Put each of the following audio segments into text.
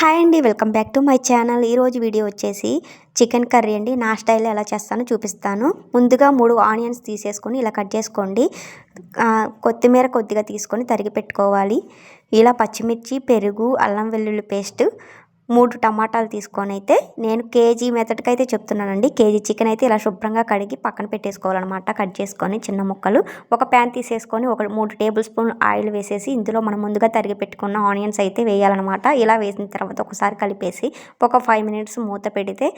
Hi అండి welcome back to my channel. ఈరోజు video వచ్చేసి చికెన్ కర్రీ అండి. నా స్టైల్లో ఎలా చేస్తానో చూపిస్తాను. ముందుగా మూడు ఆనియన్స్ తీసేసుకొని ఇలా కట్ చేసుకోండి. కొత్తిమీర కొద్దిగా తీసుకొని తరిగి పెట్టుకోవాలి. ఇలా పచ్చిమిర్చి పెరుగు అల్లం వెల్లుల్లి పేస్ట్ మూడు టమాటాలు తీసుకొని అయితే నేను కేజీ మెథడ్కి అయితే చెప్తున్నానండి. కేజీ చికెన్ అయితే ఇలా శుభ్రంగా కడిగి పక్కన పెట్టేసుకోవాలన్నమాట. కట్ చేసుకొని చిన్న ముక్కలు ఒక ప్యాన్ తీసేసుకొని ఒక మూడు టేబుల్ స్పూన్ ఆయిల్ వేసేసి ఇందులో మనం ముందుగా తరిగి పెట్టుకున్న ఆనియన్స్ అయితే వేయాలన్నమాట. ఇలా వేసిన తర్వాత ఒకసారి కలిపేసి ఒక ఫైవ్ మినిట్స్ మూత పెడితే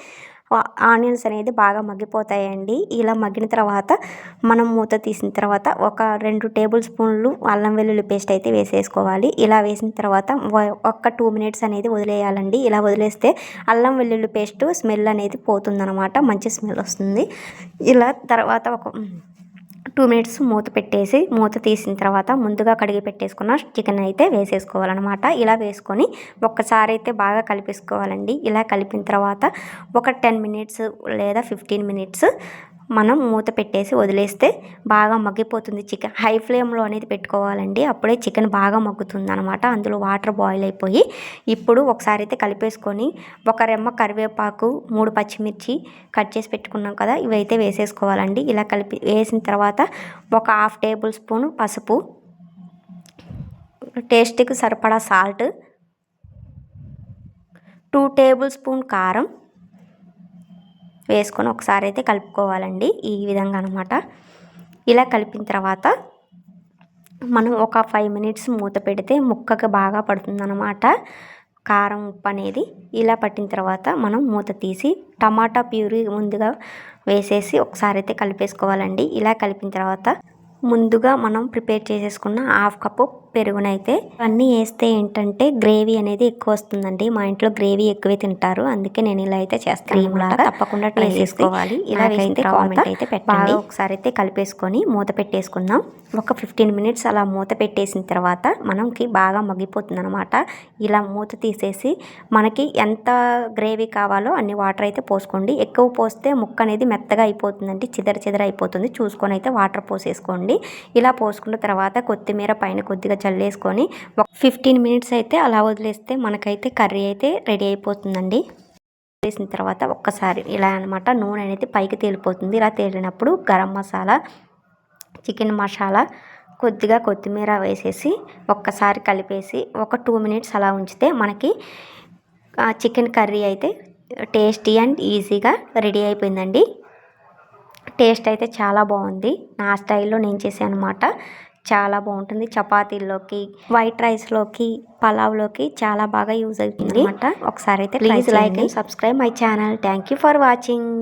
ఆనియన్స్ అనేది బాగా మగ్గిపోతాయండి. ఇలా మగ్గిన తర్వాత మనం మూత తీసిన తర్వాత ఒక రెండు టేబుల్ స్పూన్లు అల్లం వెల్లుల్లి పేస్ట్ అయితే వేసేసుకోవాలి. ఇలా వేసిన తర్వాత ఒక్క టూ మినిట్స్ అనేది వదిలేయాలండి. ఇలా వదిలేస్తే అల్లం వెల్లుల్లి పేస్ట్ స్మెల్ అనేది పోతుందన్నమాట. మంచి స్మెల్ వస్తుంది. ఇలా తర్వాత ఒక టూ మినిట్స్ మూత పెట్టేసి మూత తీసిన తర్వాత ముందుగా కడిగి పెట్టేసుకున్న చికెన్ అయితే వేసేసుకోవాలన్నమాట. ఇలా వేసుకొని ఒక్కసారి అయితే బాగా కలిపేసుకోవాలండి. ఇలా కలిపిన తర్వాత ఒక టెన్ మినిట్స్ లేదా ఫిఫ్టీన్ మినిట్స్ మనం మూత పెట్టేసి వదిలేస్తే బాగా మగ్గిపోతుంది చికెన్. హై ఫ్లేమ్లో అనేది పెట్టుకోవాలండి. అప్పుడే చికెన్ బాగా మగ్గుతుంది అనమాట అందులో వాటర్ బాయిల్ అయిపోయి ఇప్పుడు ఒకసారి అయితే కలిపేసుకొని ఒక రెమ్మ కరివేపాకు మూడు పచ్చిమిర్చి కట్ చేసి పెట్టుకున్నాం కదా ఇవైతే వేసేసుకోవాలండి. ఇలా కలిపి వేసిన తర్వాత ఒక హాఫ్ టేబుల్ స్పూన్ పసుపు టేస్ట్కి సరిపడా సాల్ట్ టూ టేబుల్ స్పూన్ కారం వేసుకొని ఒకసారి అయితే కలుపుకోవాలండి. ఈ విధంగా అనమాట ఇలా కలిపిన తర్వాత మనం ఒక ఫైవ్ మినిట్స్ మూత పెడితే ముక్కకి బాగా పడుతుందన్నమాట. కారం ఉప్పు అనేది ఇలా పట్టిన తర్వాత మనం మూత తీసి టమాటా ప్యూరీ ముందుగా వేసేసి ఒకసారి అయితే కలిపేసుకోవాలండి. ఇలా కలిపిన తర్వాత ముందుగా మనం ప్రిపేర్ చేసేసుకున్న హాఫ్ కప్పు పెరుగునైతే అన్నీ వేస్తే ఏంటంటే గ్రేవీ అనేది ఎక్కువ వస్తుందండి. మా ఇంట్లో గ్రేవీ ఎక్కువే తింటారు. అందుకే నేను ఇలా అయితే చేస్తాను అన్నమాట. తప్పకుండా ట్రై చేసుకోవాలి. ఇలా వేస్తే కామెంట్ అయితే పెట్టండి. ఒకసారి అయితే కలిపేసుకొని మూత పెట్టేసుకుందాం. ఒక ఫిఫ్టీన్ మినిట్స్ అలా మూత పెట్టేసిన తర్వాత మనకి బాగా మగ్గిపోతుంది అనమాట ఇలా మూత తీసేసి మనకి ఎంత గ్రేవీ కావాలో అన్ని వాటర్ అయితే పోసుకోండి. ఎక్కువ పోస్తే ముక్క అనేది మెత్తగా అయిపోతుందండి. చిదర చిదర అయిపోతుంది. చూసుకొని అయితే వాటర్ పోసేసుకోండి. ఇలా పోసుకున్న తర్వాత కొత్తిమీర పైన కొద్దిగా చల్లేసుకొని ఒక ఫిఫ్టీన్ మినిట్స్ అయితే అలా వదిలేస్తే మనకైతే కర్రీ అయితే రెడీ అయిపోతుందండి. వేసిన తర్వాత ఒక్కసారి ఇలా అనమాట నూనె అనేది పైకి తేలిపోతుంది. ఇలా తేలినప్పుడు గరం మసాలా చికెన్ మసాలా కొద్దిగా కొత్తిమీర వేసేసి ఒక్కసారి కలిపేసి ఒక టూ మినిట్స్ అలా ఉంచితే మనకి చికెన్ కర్రీ అయితే టేస్టీ అండ్ ఈజీగా రెడీ అయిపోయిందండి. టేస్ట్ అయితే చాలా బాగుంది. నా స్టైల్లో నేను చేశాను అనమాట చాలా బాగుంటుంది. చపాతీల్లోకి వైట్ రైస్లోకి పలావ్లోకి చాలా బాగా యూజ్ అవుతుంది అనమాట ఒకసారి అయితే please like and subscribe my channel thank you for watching